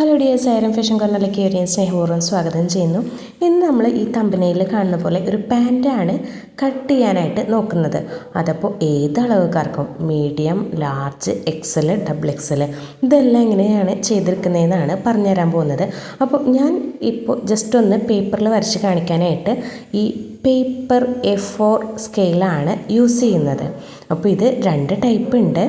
Hello dear Sairam fashion കോർണറിലേക്ക് ഒരു സ്നേഹപൂർവം സ്വാഗതം ചെയ്യുന്നു. ഇന്ന് നമ്മൾ ഈ തമ്പനയിൽ കാണുന്ന പോലെ ഒരു പാന്റാണ് കട്ട് ചെയ്യാനായിട്ട് നോക്കുന്നത്. അതപ്പോൾ ഏത് അളവുകാർക്കും medium large XL double XL ഇതെല്ലാം എങ്ങനെയാണ് ചെയ്തെടുക്കുന്നതെന്നാണ് പറഞ്ഞുതരാൻ പോകുന്നത്. അപ്പോൾ ഞാൻ ഇപ്പോൾ ജസ്റ്റ് ഒന്ന് പേപ്പറിൽ വരച്ച് കാണിക്കാനായിട്ട് ഈ പേപ്പർ എ ഫോർ സ്കെയിലാണ് യൂസ് ചെയ്യുന്നത്. അപ്പോൾ ഇത് രണ്ട് ടൈപ്പ് ഉണ്ട്.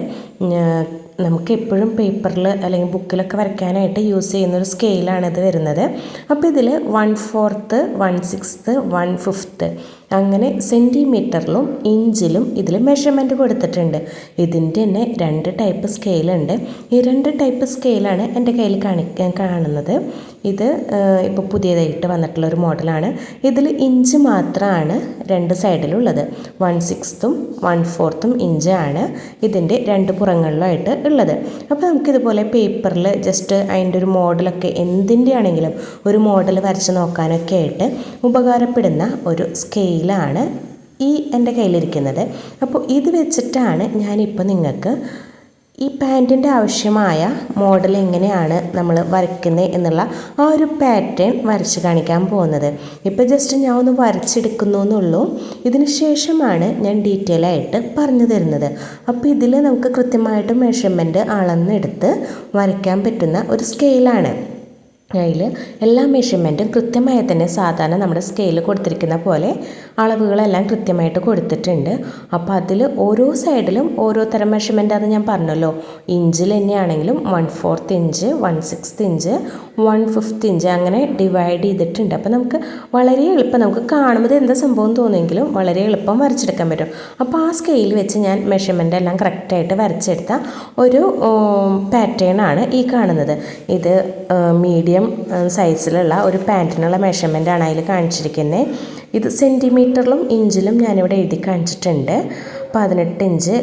നമുക്ക് എപ്പോഴും പേപ്പറിൽ അല്ലെങ്കിൽ ബുക്കിലൊക്കെ വരയ്ക്കാനായിട്ട് യൂസ് ചെയ്യുന്ന ഒരു സ്കെയിലാണ് ഇത് വരുന്നത്. അപ്പോൾ ഇതിൽ one fourth one sixth one fifth അങ്ങനെ സെന്റിമീറ്ററിലും ഇഞ്ചിലും ഇതിൽ മെഷർമെന്റ് കൊടുത്തിട്ടുണ്ട്. ഇതിന്റെ തന്നെ രണ്ട് ടൈപ്പ് സ്കെയിലുണ്ട് ഈ രണ്ട് ടൈപ്പ് സ്കെയിലാണ് എന്റെ കയ്യിൽ കാണിക്കാൻ കാണുന്നത്. ഇത് ഇപ്പോൾ പുതിയതായിട്ട് വന്നിട്ടുള്ള ഒരു മോഡലാണ്. ഇതിൽ ഇഞ്ച് മാത്രമാണ് രണ്ട് സൈഡിലുള്ളത് വൺ സിക്സ്ത്തും വൺ ഫോർത്തും ഇഞ്ചാണ് ഇതിന്റെ രണ്ട് പുറങ്ങളിലായിട്ട് ഉള്ളത്. അപ്പോൾ നമുക്കിതുപോലെ പേപ്പറിൽ ജസ്റ്റ് അതിന്റെ ഒരു മോഡലൊക്കെ എന്തിന്റെ ആണെങ്കിലും ഒരു മോഡൽ വരച്ച് നോക്കാനൊക്കെ ആയിട്ട് ഉപകാരപ്പെടുന്ന ഒരു സ്കെയിലാണ് ഈ എന്റെ കയ്യിലിരിക്കുന്നത്. അപ്പോൾ ഇത് വെച്ചിട്ടാണ് ഞാനിപ്പോൾ നിങ്ങൾക്ക് ഈ പാന്റിന്റെ ആവശ്യമായ മോഡൽ എങ്ങനെയാണ് നമ്മൾ വരയ്ക്കുന്നത് എന്നുള്ള ആ ഒരു പാറ്റേൺ വരച്ച് കാണിക്കാൻ പോകുന്നത്. ഇപ്പോൾ ജസ്റ്റ് ഞാൻ ഒന്ന് വരച്ചെടുക്കുന്നു എന്നുള്ളൂ. ഇതിന് ശേഷമാണ് ഞാൻ ഡീറ്റെയിൽ ആയിട്ട് പറഞ്ഞു തരുന്നത്. അപ്പോൾ ഇതിൽ നമുക്ക് കൃത്യമായിട്ട് മെഷർമെന്റ് അളന്നെടുത്ത് വരയ്ക്കാൻ പറ്റുന്ന ഒരു സ്കെയിലാണ് അതിൽ എല്ലാ മെഷർമെന്റും കൃത്യമായി തന്നെ സാധാരണ നമ്മുടെ സ്കെയിൽ കൊടുത്തിരിക്കുന്ന പോലെ അളവുകളെല്ലാം കൃത്യമായിട്ട് കൊടുത്തിട്ടുണ്ട്. അപ്പോൾ അതിൽ ഓരോ സൈഡിലും ഓരോ തരം മെഷർമെന്റ് അത് ഞാൻ പറഞ്ഞല്ലോ. ഇഞ്ചിൽ തന്നെയാണെങ്കിലും one fourth inch one sixth inch one fifth inch അങ്ങനെ ഡിവൈഡ് ചെയ്തിട്ടുണ്ട്. അപ്പോൾ നമുക്ക് വളരെ എളുപ്പം നമുക്ക് കാണുമ്പോൾ എന്താ സംഭവം തോന്നുമെങ്കിലും വളരെ എളുപ്പം വരച്ചെടുക്കാൻ പറ്റും. അപ്പോൾ ആ സ്കെയിൽ വെച്ച് ഞാൻ മെഷർമെന്റ് എല്ലാം കറക്റ്റായിട്ട് വരച്ചെടുത്ത ഒരു പാറ്റേൺ ആണ് ഈ കാണുന്നത്. ഇത് മീഡിയം സൈസിലുള്ള ഒരു പാന്റിനുള്ള മെഷർമെന്റാണ് അതിൽ കാണിച്ചിരിക്കുന്നത് ഇത് സെന്റിമീറ്ററിലും ഇഞ്ചിലും ഞാനിവിടെ എഴുതി കാണിച്ചിട്ടുണ്ട്. പതിനെട്ട് ഇഞ്ച്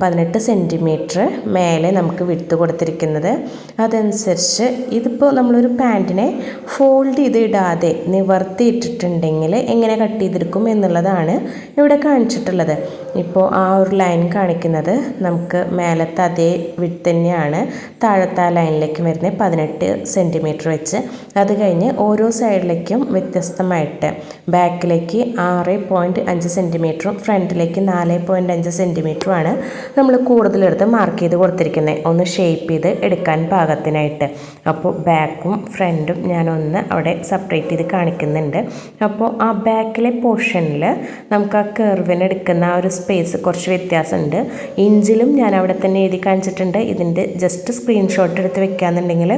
പതിനെട്ട് സെന്റിമീറ്റർ മേലെ നമുക്ക് വിട്ട് കൊടുത്തിരിക്കുന്നത്. അതനുസരിച്ച് ഇതിപ്പോൾ നമ്മളൊരു പാന്റിനെ ഫോൾഡ് ചെയ്ത് ഇടാതെ നിവർത്തി ഇട്ടിട്ടുണ്ടെങ്കിൽ എങ്ങനെ കട്ട് ചെയ്തെടുക്കും എന്നുള്ളതാണ് ഇവിടെ കാണിച്ചിട്ടുള്ളത്. ഇപ്പോൾ ആ ഒരു ലൈൻ കാണിക്കുന്നത് നമുക്ക് മേലത്തെ അതേ വിട്ട് തന്നെയാണ്. താഴത്തെ ആ ലൈനിലേക്ക് വരുന്നത് പതിനെട്ട് സെന്റിമീറ്റർ വെച്ച്. അത് കഴിഞ്ഞ് ഓരോ സൈഡിലേക്കും വ്യത്യസ്തമായിട്ട് ബാക്കിലേക്ക് ആറ് പോയിന്റ് അഞ്ച് സെന്റിമീറ്ററും ഫ്രണ്ടിലേക്ക് നാല് പോയിന്റ് അഞ്ച് സെന്റിമീറ്ററുമാണ് നമ്മൾ കൂടുതലെടുത്ത് മാർക്ക് ചെയ്ത് കൊടുത്തിരിക്കുന്നത് ഒന്ന് ഷേപ്പ് ചെയ്ത് എടുക്കാൻ പാകത്തിനായിട്ട്. അപ്പോൾ ബാക്കും ഫ്രണ്ടും ഞാനൊന്ന് അവിടെ സെപ്പറേറ്റ് ചെയ്ത് കാണിക്കുന്നുണ്ട്. അപ്പോൾ ആ ബാക്കിലെ പോർഷനിൽ നമുക്ക് ആ കെർവിന് എടുക്കുന്ന ആ ഒരു സ്പേസ് കുറച്ച് വ്യത്യാസമുണ്ട്. ഇഞ്ചിലും ഞാൻ അവിടെ തന്നെ എഴുതി കാണിച്ചിട്ടുണ്ട്. ഇതിന്റെ ജസ്റ്റ് സ്ക്രീൻഷോട്ട് എടുത്ത് വെക്കാന്നുണ്ടെങ്കിൽ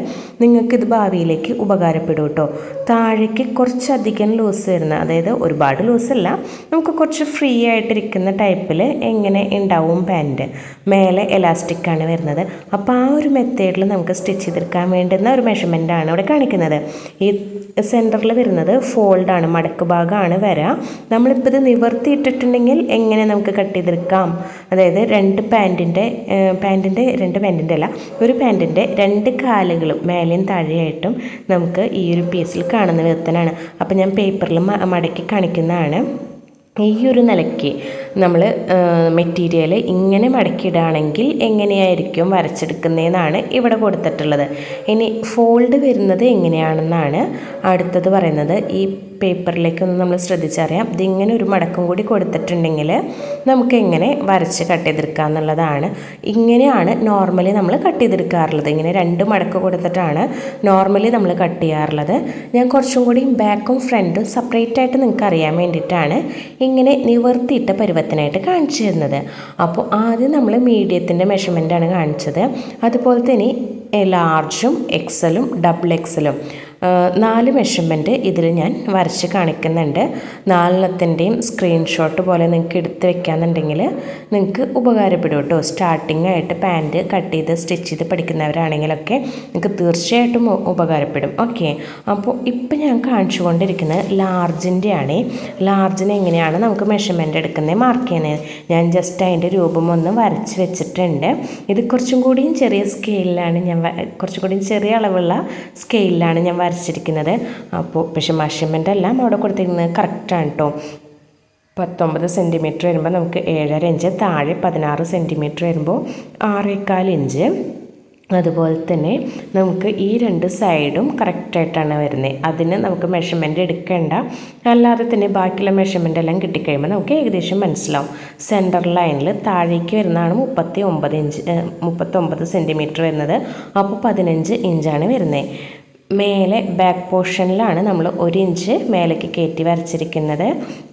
നിങ്ങൾക്കിത് ഭാവിയിലേക്ക് ഉപകാരപ്പെടും കേട്ടോ. താഴേക്ക് കുറച്ചധികം ലൂസ് വരുന്ന അതായത് ഒരുപാട് ലൂസല്ല നമുക്ക് കുറച്ച് ഫ്രീ ആയിട്ടിരിക്കുന്ന ടൈപ്പിൽ എങ്ങനെ ഉണ്ടാവും പാന്റ് മേലെ എലാസ്റ്റിക്കാണ് വരുന്നത്. അപ്പോൾ ആ ഒരു മെത്തേഡിൽ നമുക്ക് സ്റ്റിച്ച് ചെയ്തെടുക്കാൻ വേണ്ടുന്ന ഒരു മെഷർമെന്റാണ് ഇവിടെ കാണിക്കുന്നത്. ഈ സെന്ററിൽ വരുന്നത് ഫോൾഡാണ് മടക്ക് ഭാഗമാണ് വരാം. നമ്മളിപ്പോൾ ഇത് നിവർത്തിയിട്ടിട്ടുണ്ടെങ്കിൽ എങ്ങനെ നമുക്ക് കട്ട് ചെയ്തെടുക്കാം? അതായത് രണ്ട് പാന്റിന്റെ പാന്റിന്റെ രണ്ട് പാന്റിന്റെ അല്ല ഒരു പാന്റിന്റെ രണ്ട് കാലുകളും മേലെയും താഴെയായിട്ടും നമുക്ക് ഈ ഒരു പീസിൽ കാണുന്ന വിധത്തിനാണ് അപ്പോൾ ഞാൻ പേപ്പറിൽ മടക്കി കാണിക്കുന്നതാണ്. ഈ ഒരു നിലയ്ക്ക് നമ്മൾ മെറ്റീരിയൽ ഇങ്ങനെ മടക്കിയിടുകയാണെങ്കിൽ എങ്ങനെയായിരിക്കും വരച്ചെടുക്കുന്നതെന്നാണ് ഇവിടെ കൊടുത്തിട്ടുള്ളത്. ഇനി ഫോൾഡ് വരുന്നത് എങ്ങനെയാണെന്നാണ് അടുത്തത് പറയുന്നത്. ഈ പേപ്പറിലേക്കൊന്ന് നമ്മൾ ശ്രദ്ധിച്ചറിയാം. ഇതിങ്ങനെ ഒരു മടക്കം കൂടി കൊടുത്തിട്ടുണ്ടെങ്കിൽ നമുക്ക് എങ്ങനെ വരച്ച് കട്ട് ചെയ്തെടുക്കുക എന്നുള്ളതാണ്. ഇങ്ങനെയാണ് നോർമലി നമ്മൾ കട്ട് ചെയ്തെടുക്കാറുള്ളത്. ഇങ്ങനെ രണ്ട് മടക്ക് കൊടുത്തിട്ടാണ് നോർമലി നമ്മൾ കട്ട് ചെയ്യാറുള്ളത്. ഞാൻ കുറച്ചും കൂടി ബാക്കും ഫ്രണ്ടും സെപ്പറേറ്റ് ആയിട്ട് നിങ്ങൾക്ക് അറിയാൻ വേണ്ടിയിട്ടാണ് ഇങ്ങനെ നിവർത്തിയിട്ട പരുവത്തിനായിട്ട് കാണിച്ചു തരുന്നത്. അപ്പോൾ ആദ്യം നമ്മൾ മീഡിയത്തിന്റെ ആണ് കാണിച്ചത്. അതുപോലെ തന്നെ ലാർജും എക്സലും ഡബിൾ എക്സലും നാല് മെഷർമെന്റ് ഇതിൽ ഞാൻ വരച്ച് കാണിക്കുന്നുണ്ട്. നാലെണ്ണത്തിന്റെയും സ്ക്രീൻഷോട്ട് പോലെ നിങ്ങൾക്ക് എടുത്ത് വെക്കാന്നുണ്ടെങ്കിൽ നിങ്ങൾക്ക് ഉപകാരപ്പെടും കേട്ടോ. സ്റ്റാർട്ടിംഗ് ആയിട്ട് പാന്റ് കട്ട് ചെയ്ത് സ്റ്റിച്ച് ചെയ്ത് പഠിക്കുന്നവരാണെങ്കിലൊക്കെ നിങ്ങൾക്ക് തീർച്ചയായിട്ടും ഉപകാരപ്പെടും. ഓക്കെ അപ്പോൾ ഇപ്പം ഞാൻ കാണിച്ചു കൊണ്ടിരിക്കുന്നത് ലാർജിന്റെ ആണ് ലാർജിന് എങ്ങനെയാണ് നമുക്ക് മെഷർമെന്റ് എടുക്കുന്നത്? മാർക്ക് ചെയ്യുന്നത്. ഞാൻ ജസ്റ്റ് അതിന്റെ രൂപം ഒന്ന് വരച്ച് വെച്ചിട്ടുണ്ട്. ഇത് കുറച്ചും കൂടിയും ചെറിയ സ്കെയിലാണ് ഞാൻ കുറച്ചും കൂടിയും ചെറിയ അളവുള്ള സ്കെയിലാണ് ഞാൻ വരച്ചിരിക്കുന്നത്. അപ്പോൾ പക്ഷേ മെഷർമെന്റ് എല്ലാം അവിടെ കൊടുത്തിരിക്കുന്നത് കറക്റ്റാണ് കേട്ടോ പത്തൊമ്പത് സെന്റിമീറ്റർ വരുമ്പോൾ നമുക്ക് ഏഴര ഇഞ്ച് താഴെ പതിനാറ് സെന്റിമീറ്റർ വരുമ്പോൾ ആറേക്കാൽ ഇഞ്ച് അതുപോലെ തന്നെ നമുക്ക് ഈ രണ്ട് സൈഡും കറക്റ്റായിട്ടാണ് വരുന്നത് അതിന് നമുക്ക് മെഷർമെന്റ് എടുക്കേണ്ട. അല്ലാതെ തന്നെ ബാക്കിയുള്ള മെഷർമെന്റ് എല്ലാം കിട്ടിക്കഴിയുമ്പോൾ നമുക്ക് ഏകദേശം മനസ്സിലാവും. സെന്റർ ലൈനിൽ താഴേക്ക് വരുന്നതാണ് മുപ്പത്തി ഒമ്പത് ഇഞ്ച് മുപ്പത്തൊമ്പത് സെന്റിമീറ്റർ വരുന്നത്. അപ്പോൾ പതിനഞ്ച് ഇഞ്ചാണ് വരുന്നത് മേലെ ബാക്ക് പോർഷനിലാണ് നമ്മൾ ഒരു ഇഞ്ച് മേലേക്ക് കയറ്റി വരച്ചിരിക്കുന്നത്.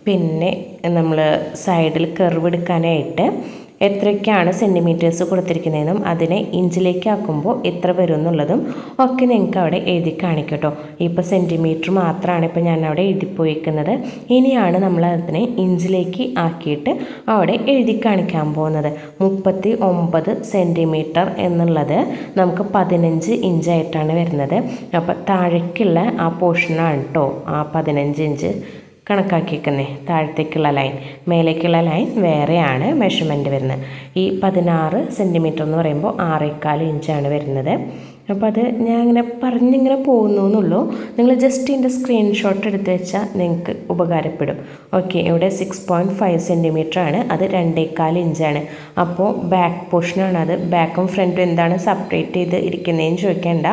പിന്നെ നമ്മൾ സൈഡിൽ കർവ് എടുക്കാനായിട്ട് എത്രയൊക്കെയാണ് സെന്റിമീറ്റേഴ്സ് കൊടുത്തിരിക്കുന്നതെന്നും അതിനെ ഇഞ്ചിലേക്ക് ആക്കുമ്പോൾ എത്ര വരും എന്നുള്ളതും ഒക്കെ നിങ്ങൾക്ക് അവിടെ എഴുതി കാണിക്കട്ടോ. കേട്ടോ ഇപ്പോൾ സെന്റിമീറ്റർ മാത്രമാണ് ഇപ്പോൾ ഞാൻ അവിടെ എഴുതിപ്പോയിരിക്കുന്നത് ഇനിയാണ് നമ്മൾ അതിനെ ഇഞ്ചിലേക്ക് ആക്കിയിട്ട് അവിടെ എഴുതി കാണിക്കാൻ പോകുന്നത്. മുപ്പത്തി ഒമ്പത് സെന്റിമീറ്റർ എന്നുള്ളത് നമുക്ക് പതിനഞ്ച് ഇഞ്ചായിട്ടാണ് വരുന്നത്. അപ്പോൾ താഴേക്കുള്ള ആ പോർഷനാണ് കേട്ടോ ആ പതിനഞ്ച് ഇഞ്ച്. കണക്കാക്കിയേക്കുന്നേ. താഴത്തേക്കുള്ള ലൈൻ മേലേക്കുള്ള ലൈൻ വേറെയാണ് മെഷർമെന്റ് വരുന്നത്. ഈ പതിനാറ് സെന്റിമീറ്റർ എന്ന് പറയുമ്പോൾ ആറേക്കാൽ ഇഞ്ചാണ് വരുന്നത്. അപ്പോൾ അത് ഞാൻ ഇങ്ങനെ പറഞ്ഞിങ്ങനെ പോകുന്നു എന്നുള്ളൂ നിങ്ങൾ ജസ്റ്റ് ഇതിന്റെ സ്ക്രീൻഷോട്ട് എടുത്ത് വെച്ചാൽ നിങ്ങൾക്ക് ഉപകാരപ്പെടും. ഓക്കെ ഇവിടെ സിക്സ് പോയിന്റ് ഫൈവ് സെന്റിമീറ്റർ ആണ്. അത് രണ്ടേക്കാൽ ഇഞ്ചാണ് അപ്പോൾ ബാക്ക് പോർഷനാണ് അത്. ബാക്കും ഫ്രണ്ടും എന്താണ് സെപ്പറേറ്റ് ചെയ്ത് ഇരിക്കുന്നതെന്ന് ചോദിക്കേണ്ട.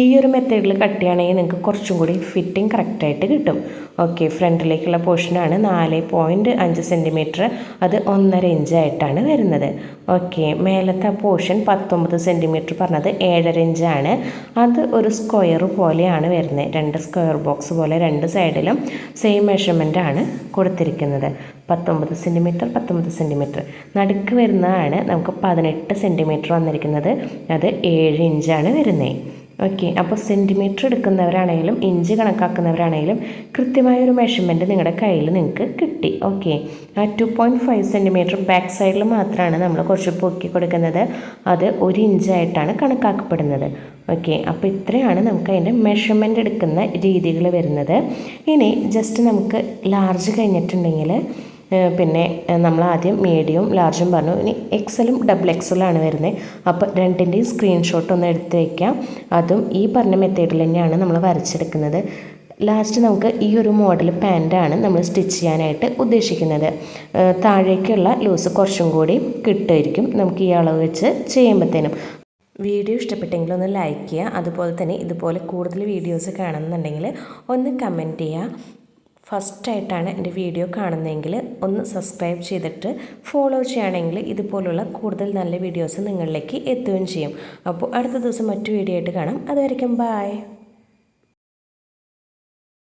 ഈ ഒരു മെത്തേഡിൽ കട്ട് ചെയ്യുകയാണെങ്കിൽ നിങ്ങൾക്ക് കുറച്ചും കൂടി ഫിറ്റിംഗ് കറക്റ്റായിട്ട് കിട്ടും. ഓക്കെ ഫ്രണ്ടിലേക്കുള്ള പോർഷനാണ് നാല് പോയിന്റ് അഞ്ച് സെന്റിമീറ്റർ അത് ഒന്നര ഇഞ്ചായിട്ടാണ് വരുന്നത്. ഓക്കെ മേലത്തെ പോർഷൻ പത്തൊമ്പത് സെന്റിമീറ്റർ പറഞ്ഞത് ഏഴര ഇഞ്ചാണ് അത് ഒരു സ്ക്വയർ പോലെയാണ് വരുന്നത്. രണ്ട് സ്ക്വയർ ബോക്സ് പോലെ രണ്ട് സൈഡിലും സെയിം മെഷർമെന്റ് ആണ് കൊടുത്തിരിക്കുന്നത്. പത്തൊമ്പത് സെന്റിമീറ്റർ പത്തൊമ്പത് സെന്റിമീറ്റർ നടുക്ക് വരുന്നതാണ് നമുക്ക് പതിനെട്ട് സെന്റിമീറ്റർ വന്നിരിക്കുന്നത്. അത് ഏഴ് ഇഞ്ചാണ് വരുന്നത്. ഓക്കെ അപ്പോൾ സെന്റിമീറ്റർ എടുക്കുന്നവരാണെങ്കിലും ഇഞ്ച് കണക്കാക്കുന്നവരാണെങ്കിലും കൃത്യമായ ഒരു മെഷർമെന്റ് നിങ്ങളുടെ കയ്യിൽ നിങ്ങൾക്ക് കിട്ടി. ഓക്കെ ആ two point five centimetre back സൈഡിൽ മാത്രമാണ് നമ്മൾ കുറച്ച് പൊക്കി കൊടുക്കുന്നത്. അത് ഒരു ഇഞ്ചായിട്ടാണ് കണക്കാക്കപ്പെടുന്നത്. ഓക്കെ അപ്പോൾ ഇത്രയാണ് നമുക്ക് അതിന്റെ മെഷർമെന്റ് എടുക്കുന്ന രീതികൾ വരുന്നത്. ഇനി ജസ്റ്റ് നമുക്ക് ലാർജ് കഴിഞ്ഞിട്ടുണ്ടെങ്കിൽ പിന്നെ നമ്മൾ ആദ്യം മീഡിയം ലാർജും പറഞ്ഞു. ഇനി എക്സലും ഡബിൾ എക്സലാണ് വരുന്നത് അപ്പോൾ രണ്ടിന്റെയും സ്ക്രീൻഷോട്ട് ഒന്ന് എടുത്ത് വയ്ക്കാം അതും ഈ പറഞ്ഞ മെത്തേഡിൽ തന്നെയാണ് നമ്മൾ വരച്ചെടുക്കുന്നത്. ലാസ്റ്റ് നമുക്ക് ഈ ഒരു മോഡൽ പാന്റാണ് നമ്മൾ സ്റ്റിച്ച് ചെയ്യാനായിട്ട് ഉദ്ദേശിക്കുന്നത്. താഴേക്കുള്ള ലൂസ് കുറച്ചും കൂടി കിട്ടുമായിരിക്കും നമുക്ക് ഈ അളവ് വെച്ച് ചെയ്യുമ്പോഴത്തേനും വീഡിയോ ഇഷ്ടപ്പെട്ടെങ്കിൽ ഒന്ന് ലൈക്ക് ചെയ്യുക. അതുപോലെ തന്നെ ഇതുപോലെ കൂടുതൽ വീഡിയോസ് കാണുന്നുണ്ടെങ്കിൽ ഒന്ന് കമന്റ് ചെയ്യുക. ഫസ്റ്റായിട്ടാണ് എന്റെ വീഡിയോ കാണുന്നതെങ്കിൽ ഒന്ന് സബ്സ്ക്രൈബ് ചെയ്തിട്ട് ഫോളോ ചെയ്യുകയാണെങ്കിൽ ഇതുപോലുള്ള കൂടുതൽ നല്ല വീഡിയോസ് നിങ്ങളിലേക്ക് എത്തുകയും ചെയ്യും. അപ്പോൾ അടുത്ത ദിവസം മറ്റു വീഡിയോ ആയിട്ട് കാണാം. അതുവരെയ്ക്കും ബായ്